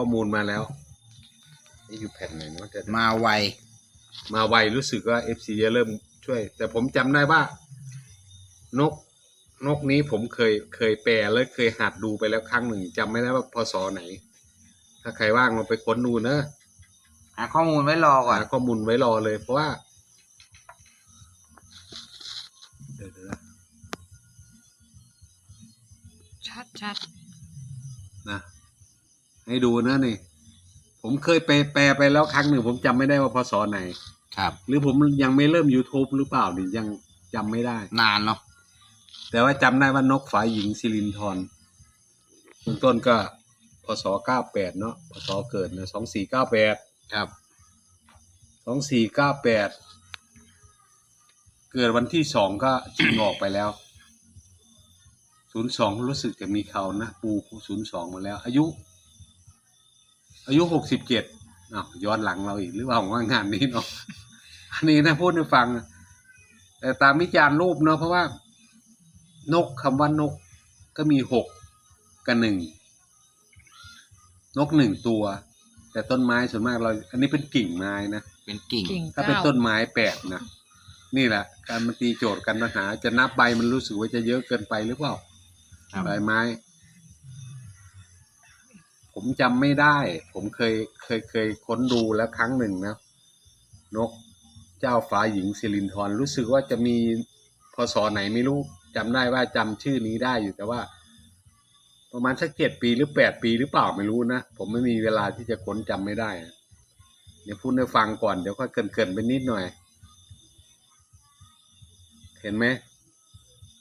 ข้อมูลมาแล้วนี่อยู่แผ่นไหนเนาะจะมาไว มาไวรู้สึกว่าเอฟซีจะเริ่มช่วย แต่ผมจำได้ว่า นก นกนี้ผมเคยเคยแปลแล้วเคยหัดดูไปแล้วครั้งหนึ่งจำไม่ได้ว่าพศไหน ถ้าใครว่างลองไปค้นดูเนอะหาข้อมูลไว้รอก่อน หาข้อมูลไว้รอเลย เพราะว่าเดี๋ยวๆนะชัดชัดนะ ให้ดูนะนี่ ผมเคยไปแปลไปแล้วครั้งหนึ่ง ผมจำไม่ได้ว่าพศไหน ครับ หรือผมยังไม่เริ่ม YouTube หรือเปล่านี่ยังจำไม่ได้ นานเนาะแต่ว่าจำได้ว่านกฝาหญิงสิรินทรเบื้องต้นก็พศเก้าแปดเนาะพศเกิดนะสองสี่เก้าแปด ครับ สองสี่เก้าแปด เกิดวันที่สองก็ชิงออกไปแล้ว ศูนย์สองรู้สึกจะมีเขานะ ปูศูนย์สองมาแล้ว อายุ อายุหกสิบเจ็ดอ้าวย้อนหลังเราอีกหรือว่าผมว่างานนี้เนาะอันนี้นะพูดให้ฟังนะแต่ตามวิจารณ์รูปเนาะเพราะว่า นกคำว่านกก็มีหกกับหนึ่งนกหนึ่งตัว แต่ต้นไม้ส่วนมากเรา อันนี้เป็นกิ่งไม้นะเป็นกิ่งกิ่งถ้าเป็นต้นไม้แปลกนะนี่แหละ การมาตีโจทย์กันปัญหา จะนับใบมันรู้สึกว่าจะเยอะเกินไปหรือเปล่าครับใบไม้ ผมจำไม่ได้ ผมเคยเคยเคยค้นดูแล้วครั้งหนึ่งนะ นกเจ้าฟ้าหญิงสิรินทรรู้สึกว่าจะมีพศไหนไม่รู้จำได้ว่าจำชื่อนี้ได้อยู่แต่ว่า ประมาณสักเจ็ดปีหรือแปดปีหรือเปล่าไม่รู้นะ ผมไม่มีเวลาที่จะค้นจำไม่ได้นะเดี๋ยวพูดให้ฟังก่อนเดี๋ยวค่อยเกินเกินๆไปนิดหน่อย เห็นไหม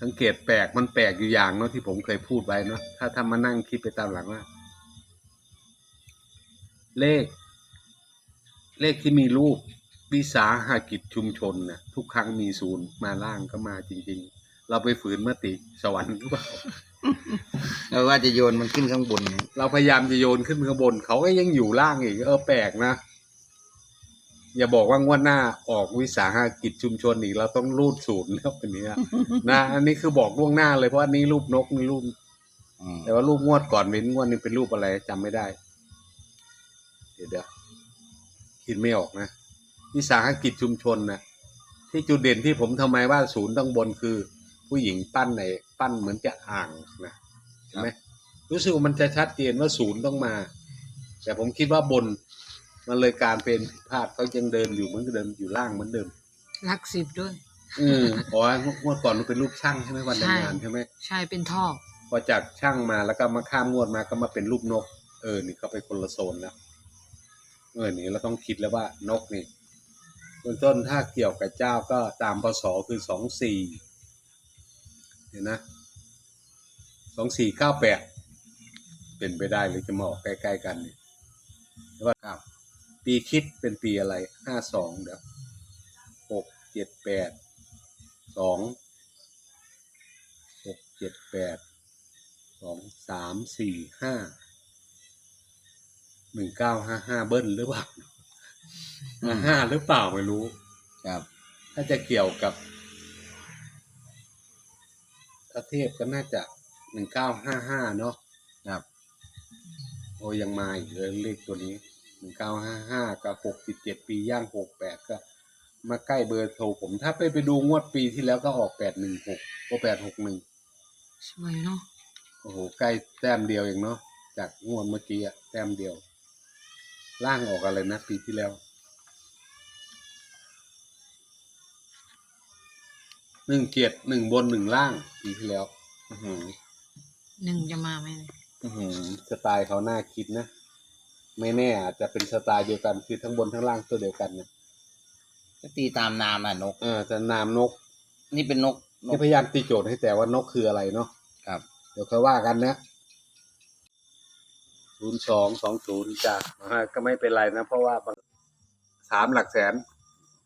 สังเกตแปลกมันแปลกอยู่อย่างเนาะที่ผมเคยพูดไว้เนาะถ้าทำมานั่งคิดไปตามหลังว่า เลข เลขที่มีรูปวิสาหกิจชุมชนนะทุกครั้งมีศูนย์มาล่างก็มาจริง ๆ เราไปฝืนมติสวรรค์หรือเปล่า เราว่าจะโยนมันขึ้นข้างบนไงเราพยายามจะโยนขึ้นข้างบน เขาก็ยังอยู่ล่างอีก เออแปลกนะ อย่าบอกว่างวดหน้าออกวิสาหกิจชุมชนอีกเราต้องรูดศูนย์แล้วเป็นเนี้ยนะอันนี้คือบอกล่วงหน้าเลยเพราะอันนี้รูปนกนี่รูป อืมแต่ว่ารูปงวดก่อนเว้นงวดนี้เป็นรูปอะไรจำไม่ได้ เดี๋ยวเดี๋ยวคิดไม่ออกนะวิสาหกิจชุมชนนะที่จุดเด่นที่ผมทำไมว่าศูนย์ต้องบนคือ ผู้หญิงปั้นในปั้นเหมือนจะอ่างนะใช่ไหมรู้สึกว่ามันจะชัดเจนว่าศูนย์ต้องมา แต่ผมคิดว่าบนมันเลยการเป็นผิดพลาดเขายังเดินอยู่เหมือนเดิมอยู่ล่างเหมือนเดิมหลักสิบด้วย อืมอ๋องวดก่อนมันเป็นรูปช่างใช่ไหมวันแต่งงานใช่ไหมใช่เป็นท่อพอจากช่างมาแล้วก็มาข้ามงวดมาก็มาเป็นรูปนก เออนี่เขาไปคนละโซนแล้ว เออนี่เราต้องคิดแล้วว่านกนี่เบื้องต้นถ้าเกี่ยวกับเจ้าก็ตามพศคือสองสี่เห็นนะสองสี่เก้าแปดเป็นไปได้หรือจะมาออกใกล้ๆกันเนี่ยแต่ว่าครับปีคิดเป็นปีอะไรห้าสองเดี๋ยวหกเจ็ดแปดสองหกเจ็ดแปดสองสามสี่ห้า หนึ่งเก้าห้าห้าเบิ้ลหรือเปล่าห้าห้าหรือเปล่าไม่รู้ ครับ ถ้าจะเกี่ยวกับถ้าเทพก็น่าจะหนึ่งเก้าห้าห้าเนาะครับ โอ้ยังมาอีกเลยเลขตัวนี้หนึ่งเก้าห้าห้ากับหกสิบเจ็ดปีย่างหกแปดก็ มาใกล้เบอร์โทรผม ถ้าไปไปดูงวดปีที่แล้วก็ออกแปดหนึ่งหกโอแปดหกหนึ่งสวยเนาะโอ้โหใกล้แต้มเดียวเองเนาะจากงวดเมื่อกี้อะแต้มเดียว ล่างออกอะไรนะปีที่แล้ว หนึ่งเกียรติหนึ่งบนหนึ่งล่าง ปีที่แล้ว อือหือหนึ่งจะมาไหมเนี่ยอื้อหือสไตล์เขาน่าคิดนะ ไม่แน่อาจจะเป็นสไตล์เดียวกันคือทั้งบนทั้งล่างตัวเดียวกันเนี่ยก็ตีตามนามอะนก เออจะนามนกนี่เป็นนกนที่กพยายามตีโจทย์ให้แต่ว่านกคืออะไรเนาะครับ เดี๋ยวค่อยว่ากันนะ ศูนย์สองสองศูนย์จ้ะอ่าก็ไม่เป็นไรนะ เพราะว่าบางสามหลักแสน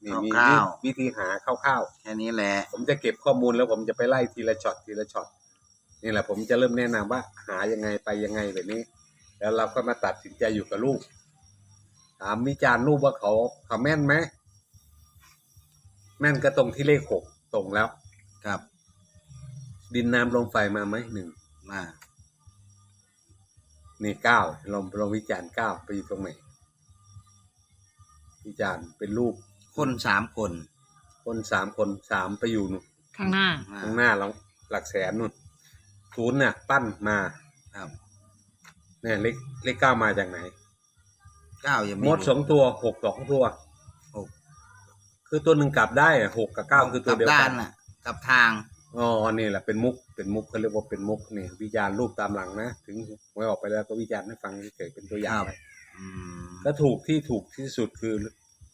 นี่มีคร่าวๆ วิธีหาคร่าวแค่นี้แหละ ๆผมจะเก็บข้อมูลแล้วผมจะไปไล่ทีละช็อตทีละช็อตนี่แหละผมจะเริ่มแนะนำว่า หายังไงไปยังไงแบบนี้ แล้วเราก็มาตัดสินใจอยู่กับลูกถามวิจารณ์ลูกว่าเขาเขาแม่นไหมแม่นก็ตรงที่เลขหกตรงแล้ว ครับ ดินน้ำลมไฟมาไหมหนึ่งมา นี่เก้าลองลองวิจารณ์เก้าไปอยู่ตรงไหนวิจารณ์เป็นรูปคนสามคนคนสามคนสามไปอยู่นู่นข้างหน้าอ่าข้างหน้าเราหลักแสนนู่นศูนย์เนี่ยปั้นมาครับเนี่ยเลขเลขเก้ามาจากไหนเก้ายังมดสองตัวหกสองตัวหกคือตัวหนึ่งกลับได้อะหกกับเก้าคือตัวเดียวกลับกัด้านนน่ะกลับทาง อ๋อนี่แหละเป็นมุกเป็นมุกเขาเรียกว่าเป็นมุกนี่วิจารณ์รูปตามหลังนะถึงหวยออกไปแล้วก็วิจารณ์ให้ฟังเฉยๆเป็นตัวอย่างไปอืมก็ถูกที่ถูกที่สุดคือ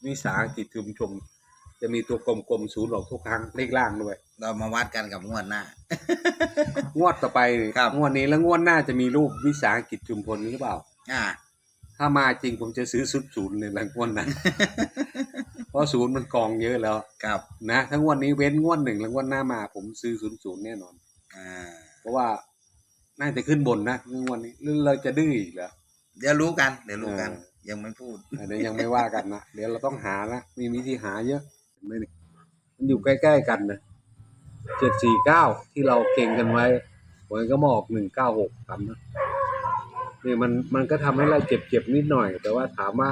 วิสาหกิจชุมชนจะมีตัวกลมๆศูนย์ออกทุกครั้งเลขล่างด้วย เรามาวัดกันกับงวดหน้า งวดต่อไปครับงวดนี้แล้วงวดหน้าจะมีรูปวิสาหกิจชุมชนหรือเปล่า อ่า ถ้ามาจริงผมจะซื้อสุดศูนย์เลยหลังงวดนั้นเพ ราะศูนย์มันกองเยอะแล้วครับนะถ้างวดนี้เว้นงวดหนึ่งแล้วงวดหน้ามา ผมซื้อศูนย์ศูนย์แน่นอน อ่า เพราะว่าน่าจะขึ้นบนนะงวดนี้หรือเราจะดื้ออีกเหรอเดี๋ยวรู้กัน เดี๋ยวรู้กันเออยังไม่พูดเดี๋ยวยังไม่ว่ากันนะเดี๋ยวเราต้องหานะมีวิธีหาเยอะเห็นไหมนี่มันอยู่ใกล้ๆกันนะเจ็ดสี่เก้าที่เราเก่งกันไว้หวยก็มาออกหนึ่งเก้าหกทำนะนี่มันมันก็ทำให้เราเจ็บเจ็บๆนิดหน่อย แต่ว่าถามว่า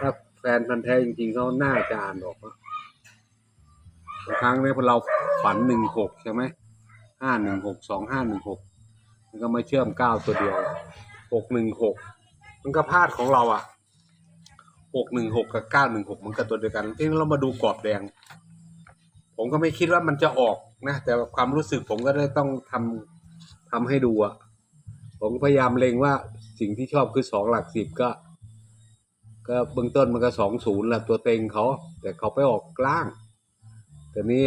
ถ้า แฟนพันธ์แท้จริงๆเขาหน่าจะอ่านออกนะบางครั้งเนี่ยพอเราฝันหนึ่งหกใช่ไหมห้าหนึ่งหกสองห้าหนึ่งหกมันก็มาเชื่อมเก้าตัวเดียวหกหนึ่งหกมันก็พลาดของเราอะหกหนึ่งหกกับเก้าหนึ่งหกมันก็ตัวเดียวกันที่เรามาดูกรอบแดง ผมก็ไม่คิดว่ามันจะออกนะ แต่ความรู้สึกผมก็ได้ต้องทำทำให้ดูอะผมพยายามเล็งว่าสิ่งที่ชอบคือสองหลักสิบก็ ก็เบื้องต้นมันก็สองศูนย์แหละตัวเต็งเขา แต่เขาไปออกกลาง แต่นี้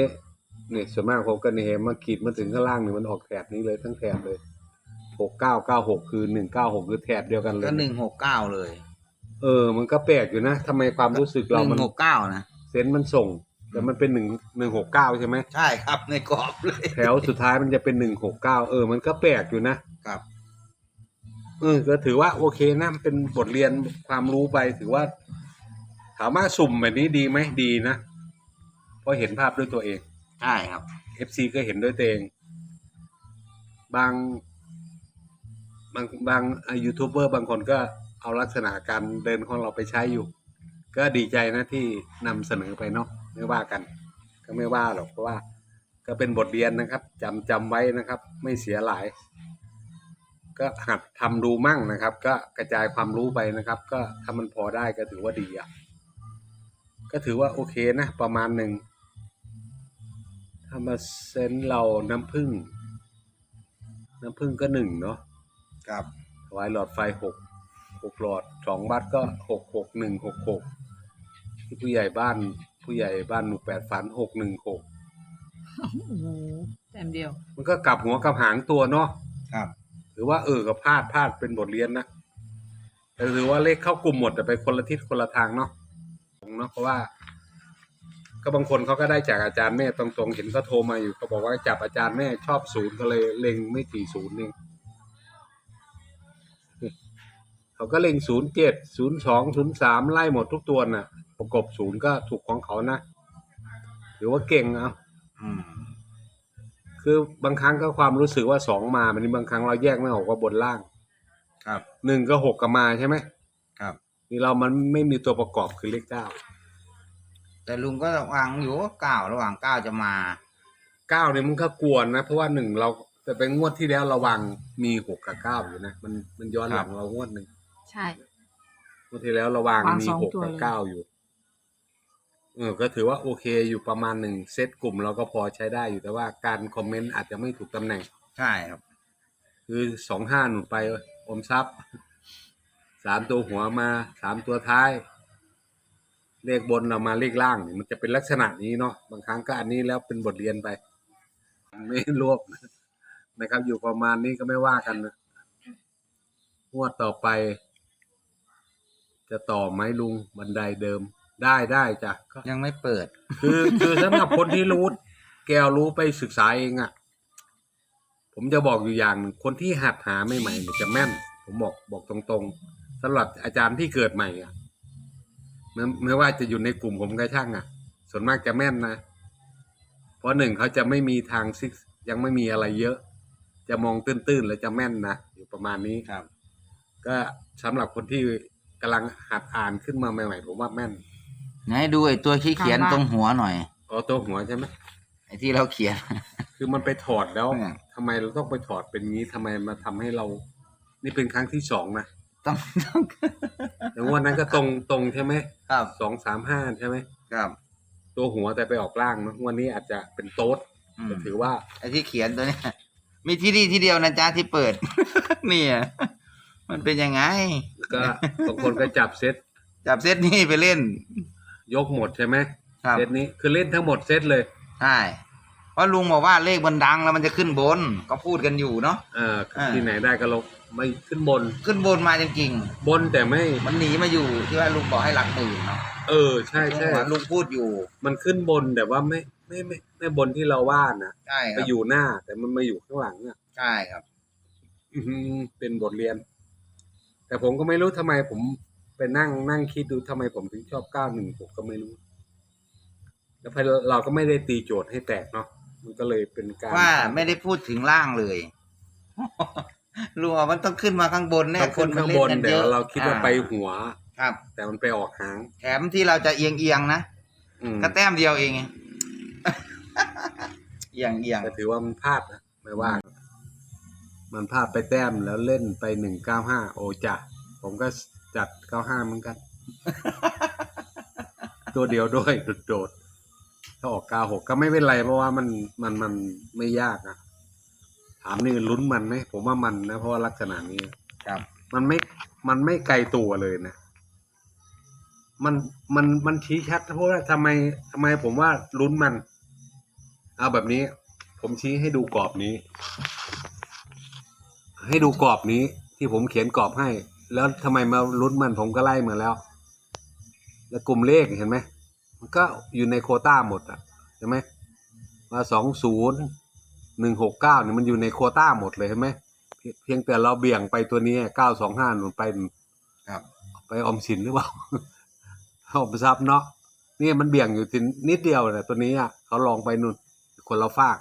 เนี่ยส่วนมากผมก็เนี่ยเห็นมาขีดมาถึงข้างล่างเนี่ยมันออกแถบนี้เลยทั้งแถบเลยหกเก้าเก้าหกคือหนึ่งเก้าหกคือแถบเดียวกันเลยก็หนึ่งหกเก้าเลย เออ มันก็แปลกอยู่นะทำไมความรู้สึกหเรานึ่มันงหกเก้านะเซนส์มันส่ง แต่มันเป็นหนึ่งหนึ่งหกเก้าใช่ไหมใช่ครับในกรอบเลย แถวสุดท้ายมันจะเป็นหนึ่งหกเก้าเออ มันก็แปลกอยู่นะครับ เออก็ถือว่าโอเคนะมันเป็นบทเรียนความรู้ไปถือว่า ถามว่าสุ่มแบบนี้ดีไหมดีนะเพราะเห็นภาพด้วยตัวเองใช่ครับ FC ก็เห็นด้วยตัวเอง บาง บางบางยูทูบเบอร์บางคนก็เอาลักษณะการเดินของเราไปใช้อยู่ ก็ดีใจนะที่นำเสนอไปเนาะไม่ว่ากัน ก็ไม่ว่าหรอกเพราะว่า ก็เป็นบทเรียนนะครับจำจำไว้นะครับ ไม่เสียหลาย ก็หัดทำดูมั่งนะครับ ก็กระจายความรู้ไปนะครับ ก็ถ้ามันพอได้ก็ถือว่าดีอะก็ถือว่าโอเคนะประมาณหนึ่งถ้ามาเซนเราน้ำผึ้งน้ำผึ้งก็หนึ่งเนาะครับถวายหลอดไฟหกหกหลอดสองบัตรก็หกหกหนึ่งหกหกที่ผู้ใหญ่บ้าน ผู้ใหญ่บ้านหมู่แปดฝันหกหนึ่งหกโอ้โหแต้มเดียว มันก็กลับหัวกลับหางตัวเนาะครับ หรือว่าเออก็พลาดพลาดเป็นบทเรียนนะแต่หรือว่าเลขเข้ากลุ่มหมดแต่ไปคนละทิศคนละทางเนาะเนาะเพราะว่า ก็บางคนเขาก็ได้จากอาจารย์แม่ตรงๆเห็นเขาโทรมาอยู่เขาบอกว่าจับอาจารย์แม่ชอบศูนย์ก็เลยเล็งไม่กี่ศูนย์เองเขาก็เล็งศูนย์เจ็ดศูนย์สองศูนย์สามไล่หมดทุกตัวน่ะ ประกบศูนย์ก็ถูกของเขานะถือว่าเก่งเอาอืม คือบางครั้งก็ความรู้สึกว่าสองมามันบางครั้งเราแยกไม่ออกว่าบนล่างครับหหนึ่งก็หกก็มาใช่ไหมครับ นี่เรามันไม่มีตัวประกอบคือเลขเก้าแต่ลุงก็วางอยู่ว่าเก้าระหว่างเก้าจะมาเก้าเนี่ยมันก็กวนนะ เพราะว่าหนึ่งเราแต่เป็นงวดที่แล้วเราวางมีหกกับเก้าอยู่นะมันมันย้อนหลังเรางวดหนึ่งใช่งวดที่แล้วเราวางวางมีสองหกตัวกับเลยเก้าอยู่ เออก็ถือว่าโอเคอยู่ประมาณหนึ่งเซตกลุ่มเราก็พอใช้ได้อยู่แต่ว่าการคอมเมนต์อาจจะไม่ถูกตำแหน่ง ใช่ครับ คือสองห้าหนุนไปอมทรัพย์สามตัวหัวมาสามตัวท้าย เลขบนเรามาเลขล่างเนี่ยมันจะเป็นลักษณะนี้เนาะบางครั้งก็อันนี้แล้วเป็นบทเรียนไป ไม่รวบนะครับ อยู่ประมาณนี้ก็ไม่ว่ากันนะงวดต่อไป จะต่อไหมลุงบันไดเดิม ได้ได้จ้ะก็ยังไม่เปิด คือคือสำหรับคนที่รู้แกวรู้ไปศึกษาเองอะ่ะ ผมจะบอกอยู่อย่างหนึ่งคนที่หัดหาใหม่ๆเนี่ยจะแม่น ผมบอกบอกตรงๆสำหรับอาจารย์ที่เกิดใหม่อะ่ะไม่ไม่ว่าจะอยู่ในกลุ่มผมก็ช่างอะ่ะ ส่วนมากจะแม่นนะ เพราะหนึ่งเขาจะไม่มีทางซิกยังไม่มีอะไรเยอะ จะมองตื้นๆแล้วจะแม่นนะอยู่ประมาณนี้ครับ ก็สำหรับคนที่กำลังหัดอ่านขึ้นมาใหม่ๆผมว่าแม่น ไหนดูไอ้ตัวขี้เขียนตรงหัวหน่อยอ๋อตัวหัวใช่ไหมไอ้ที่เราเขียน คือมันไปถอดแล้วเนี่ย ทำไมเราต้องไปถอดเป็นงี้ทำไมมาทำให้เรา นี่เป็นครั้งที่สองนะต้องต้องอย่างวันนั้นก็ตรงตรงใช่ไหมครับสองสามห้าใช่ไหมครับตัวหัวแต่ไปออกล่างเนอะวันนี้อาจจะเป็นโต๊ดอืมก็ถือว่าไอ้ที่เขียนตัวเนี้ยมีที่นี่ที่เดียวนะจ๊ะที่เปิด เนี่ยมันเป็นยังไง ก็บางคนก็จับเซตจับเซตนี่ไปเล่น ยกหมดใช่ไหมครับเซตนี้คือเล่นทั้งหมดเซตเลย ใช่เพราะลุงบอกว่าเลขมันดังแล้วมันจะขึ้นบน ก็พูดกันอยู่เนาะเอออ่าที่ไหนได้ก็ลงไม่ขึ้นบน ขึ้นบนมาจริงบนแต่ไม่ๆมันหนีมาอยู่ที่ว่าลุงบอกให้หลักหมื่นเนาะเออใช่ใช่ลุงลุงพูดอยู่ มันขึ้นบนแต่ว่าไม่ไม่ไม่ไม่บนที่เราว่านะใช่คไปรับอยู่หน้า แต่มันมาอยู่ข้างหลังอะใช่ครับอื้อหือเป็นบทเรียน แต่ผมก็ไม่รู้ทำไมผม ไปนั่งนั่งคิดดูทำไมผมถึงชอบเก้าหนึ่งผมก็ไม่รู้ แล้วพอเราก็ไม่ได้ตีโจทย์ให้แตกเนาะมันก็เลยเป็นการว่าไม่ได้พูดถึงล่างเลยลุงบอกมันต้องขึ้นมาข้างบนแน่ต้องคขึ้นนมันข้างเล่บนนกันแต่เยอะเราคิดว่าอ่ไปหัวครับ แต่มันไปออกหางแถมที่เราจะเอียงเอียงๆนะอืมก็แต้มเดียวเองไงเอียงเอียงแต่ถือว่ามันพลาดนะไม่ว่า มันพลาดไปแต้มแล้วเล่นไปหนึ่งเก้าห้าโอจ้ะผมก็ จัดเก้าห้าเหมือนกัน ตัวเดียวด้วยโดดๆถ้าออกเก้าหกก็ไม่เป็นไร เพราะว่ามันมันมันไม่ยากนะถามนี่ลุ้นมันไหมผมว่ามันนะเพราะว่าลักษณะนี้ครับ มันไม่มันไม่ไกลตัวเลยนะมันมันมันชี้ชัดเพราะว่าทำไมทำไมผมว่าลุ้นมัน เอาแบบนี้ ผมชี้ให้ดูกรอบนี้ ให้ดูกรอบนี้ที่ผมเขียนกรอบให้ แล้วทำไมมาลุ้นมันผมก็ไล่มาแล้ว แล้วกลุ่มเลขเห็นไหมมันก็อยู่ในโควต้าหมดอะเห็นไหมว่าสองศูนย์หนึ่งหกเก้าเนี่ยมันอยู่ในโควต้าหมดเลยเห็นไหมเพียเพียงแต่เราเบี่ยงไปตัวนี้เก้าสองห้าหนุนไปครับ ไปออมสินหรือเปล่าออมทรัพย์เนาะนี่มันเบี่ยงอยู่ทีนิดเดียวนะตัวนี้อะเขาลองไปนู่นคนละฝาก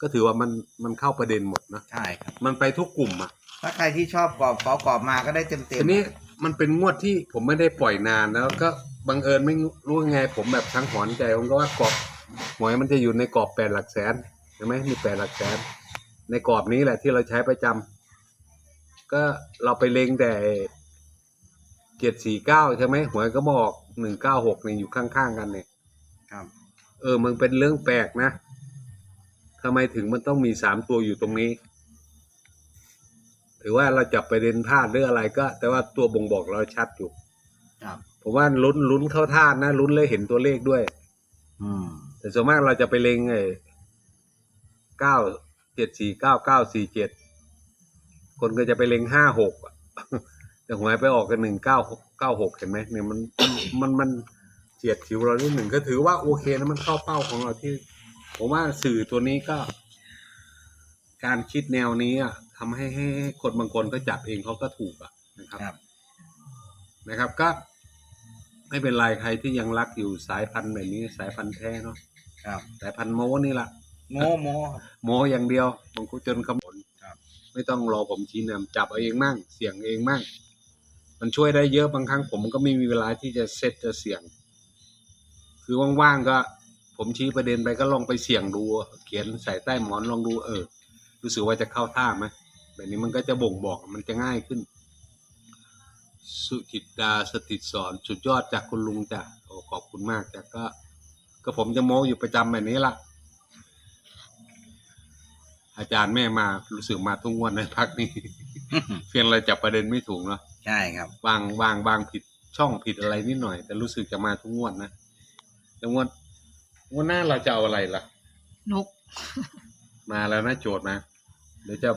ก็ถือว่ามันมันเข้าประเด็นหมดนะใช่ครับมันไปทุกกลุ่มอะ ถ้าใครที่ชอบกรอบขอกรอบมาก็ได้เต็มเต็มทีนี้มันเป็นงวดที่ผมไม่ได้ปล่อยนานแล้วก็บังเอิญไม่รู้ยังไงผมแบบทั้งหอนใจผมก็ว่ากรอบหวยมันจะอยู่ในกรอบแปดหลักแสนใช่ไหมมีแปดหลักแสน ในกรอบนี้แหละที่เราใช้ประจำก็เราไปเล็งแต่เจ็ดสี่เก้าใช่ไหมหวยก็บอกหนึ่งเก้าหกเนี่ยอยู่ข้างๆกันเนี่ยครับ เออมันเป็นเรื่องแปลกนะทำไมถึงมันต้องมีสามตัวอยู่ตรงนี้ ถือว่าเราจับไปเด่นพลาดหรืออะไรก็ แต่ว่าตัวบ่งบอกเราชัดอยู่ครับ ผมว่าลุ้นลุ้นเข้าท่านะลุ้นเลยเห็นตัวเลขด้วย อืม แต่ส่วนมากเราจะไปเล็งไอ้เก้าเจ็ดสี่เก้าเก้าสี่เจ็ดคนก็จะไปเล็งห้าหกแต่หวยไปออกกันหนึ่งเก้าเก้าหกเห็นไหมเนี่ยมันมันมันเฉียดฉิวเรานิดหนึ่งก็ถือว่าโอเคนะมันเข้าเป้าของเราที่ ผมว่าสื่อตัวนี้ก็ การคิดแนวนี้อะ ทำให้ให้ให้คนบางคนก็จับเองเขาก็ถูกอะนะครับครับ นะครับก็ไม่เป็นไรใครที่ยังรักอยู่สายพันธุ์แบบนี้สายพันธุ์แท้เนาะครับสายพันธุ์โม้นี่แหละโมโมครับโม้อย่างเดียวบางคนจนขมนครับไม่ต้องรอผมชี้นำจับเอาเองมั่งเสี่ยงเองมั่งมันช่วยได้เยอะบางครั้งผมก็ไม่มีเวลาที่จะเซตจะเสี่ยง คือว่างๆก็ ผมชี้ประเด็นไปก็ลองไปเสี่ยงดู เขียนใส่ใต้หมอนลองดูเออ รู้สึกว่าจะเข้าท่าไหม แบบนี้มันก็จะบ่งบอกมันจะง่ายขึ้น สุจิตดาสติสอนสุดยอดจากคุณลุงจ้ะโอ้ขอบคุณมากจ้ะก็ ก็ผมจะโม้อยู่ประจำแบบนี้ล่ะอาจารย์แม่มารู้สึกมาทุกงวันในพักนี้ เพียงเราจับประเด็นไม่ถูกเนาะใช่ครับวางวางวางผิดช่องผิดอะไรนิดหน่อย แต่รู้สึกจะมาทุกงวดนะแล้วงวดงวดหน้าเราจะเอาอะไรล่ะ นก มาแล้วนะโจทย์มาเดี๋ยวจะ